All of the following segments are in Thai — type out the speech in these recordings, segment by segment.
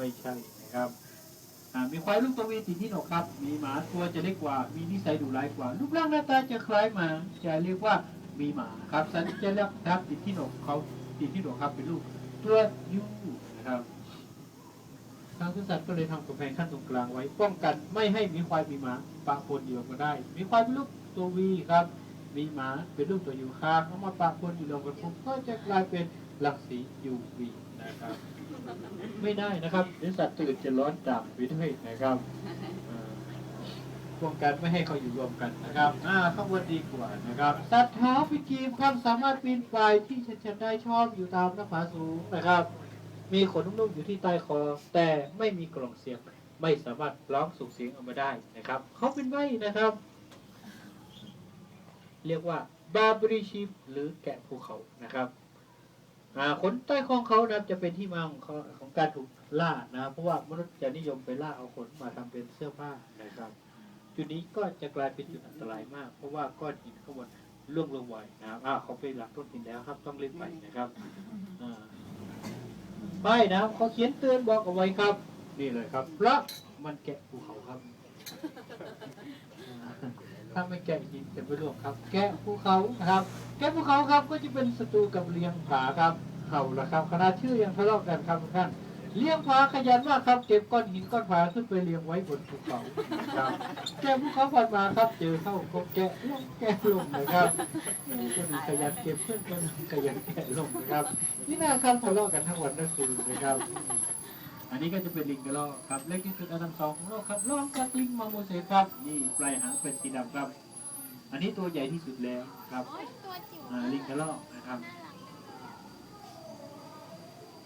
ไม่ใช่นะครับมีควายลูกตัววีติดที่หนกครับ มีหมาตัวจะเล็กกว่า มีนิสัยดุร้ายกว่า รูปร่างหน้าตาจะคล้ายหมา จะเรียกว่ามีหมาครับ สันจะเรียกครับติดที่หนกเขาติดที่หนกครับเป็นลูกตัวยูนะครับทางสวนสัตว์ก็เลยทำกำแพงขั้นตรงกลางไว้ ป้องกันไม่ให้มีควายมีหมาปะปนอยู่กันได้ มีควายเป็นลูกตัววีครับ มีหมาเป็นลูกตัวยูคางเอามาปะปนอยู่รวมกันปุ๊บก็จะกลายเป็นรังสี UV นะครับ ไม่ได้นะครับเดี๋ยวสัตว์ตื่นจะร้อนจับไปด้วยนะครับป้องกันไม่ให้เขาอยู่รวมกันนะครับอ่าข้างบนดีกว่านะครับ สัตว์เท้าพิกีมครับสามารถปีนป่ายที่ชันชันได้ชอบอยู่ตามหน้าผาสูงนะครับ มีขนนุ่มๆอยู่ที่ใต้คอ แต่ไม่มีกล่องเสียง ไม่สามารถร้องส่งเสียงออกมาได้นะครับ เขาเป็นใบนะครับ เรียกว่าบาบริชิฟหรือแกะภูเขานะครับ ขนใต้คองเขานะครับจะเป็นที่มาของเขาของการถูกล่านะครับเพราะว่ามนุษย์จะนิยมไปล่าเอาขนมาทำเป็นเสื้อผ้านะครับ จุดนี้ก็จะกลายเป็นจุดอันตรายมาก เพราะว่าก้อนหินข้างบนล่วงลงไวนะครับอ่าเขาไปหลักต้นหินแล้วครับ ต้องรีบไปนะครับอ่าป้ายนะครับเขาเขียนเตือนบอกเอาไว้ครับ นี่เลยครับเพราะมันแกะภูเขาครับ ถ้าไม่แกะหินจะไปร่วงครับ แกะภูเขานะครับ แกะภูเขาครับก็จะเป็นศัตรูกับเลียงผาครับเขาละครับขนาดชื่อยังทะเลาะกันครับทุกท่านเลี้ยงผาขยันมากครับเก็บก้อนหินก้อนผาขึ้นไปเรียงไว้บนภูเขาครับแกะภูเขาผ่านมาครับ เจอเข้าก็แกะลงแกะลงนะครับคนอื่นขยันเก็บเพื่อนคนอื่นขยันแกะลงนะครับนี่นะครับทะเลาะกันทั้งวันทั้งคืนนะครับ อันนี้ก็จะเป็นลิงกระรอกครับเล็กที่สุดอันดับสองของโลกครับรองจากลิงมาโมเสสครับนี่ปลายหางเป็นสีดำครับ อันนี้ตัวใหญ่ที่สุดแล้วครับโอ้ยตัวจิ๋วอ่าลิงกระรอกนะครับ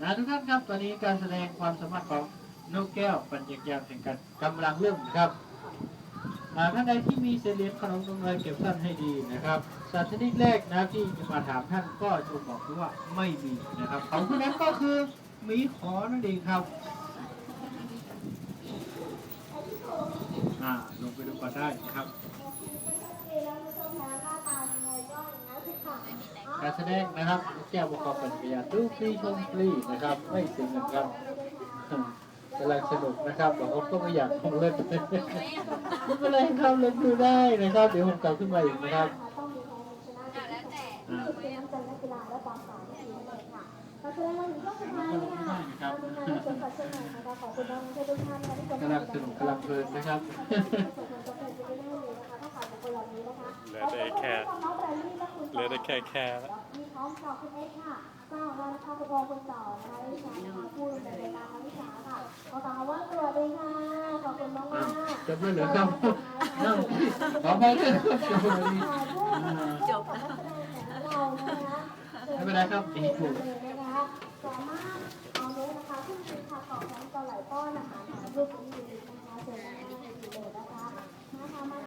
นะทุกท่านครับตอนนี้การแสดงความสามารถของนกแก้วปัญญายามแห่งการกำลังเริ่มนะครับอ่าท่านใดที่มีเศษเหรียญขนมนมเนยเก็บท่านให้ดีนะครับสัตว์ชนิดแรกนะครับที่จะมาถามท่านก็จงบอกด้วยว่าไม่มีนะครับของผู้นั้นก็คือหมีขอนั่นเองครับ อ่าลง ไปดูก่อนได้นะครับ การแสดงนะครับแก้วประกอบปัญญาตู้ฟรีชมฟรีนะครับ ไม่เสียเงินครับกำลังสนุกนะครับบางคนก็ไม่อยากลงเล่นไม่เป็นไรครับเล่นดูได้นะครับ เดี๋ยวผมกลับขึ้นมาอีกนะครับอะแล้วแต่อ่าเป็นน้ำใจนักกีฬาและความสามารถทีมเลยค่ะขอแสดงความยินดีกับทุกท่านค่ะขอบคุณค่ะที่สนใจเช่นไรนะคะขอบคุณน้องๆทุกท่านนะคะที่กำลังสนุกกำลังเพลินนะครับ เหลือได้แค่เหลือได้ แค่แค่แล้วมีพร้อมข่าวคุณเอ็กซ์ค่ะเจ้าของเรานะคะคุณบอลคุณต่อนะคะวิชานะคะผู้ดำเนินรายการวิชาค่ะขอตามว่าสวัสดีค่ะขอบคุณมากมากจบแล้วเหรอครับนั่งขอไปด้วยครับจบแล้วดีอ่าจบแล้วเรานะคะไม่เป็นไรครับอีกถูกนะคะสามารถเอาเนื้อนะคะขึ้นเป็นค่ะต่อทั้งปลาไหลป้อนอาหารหารูปนี้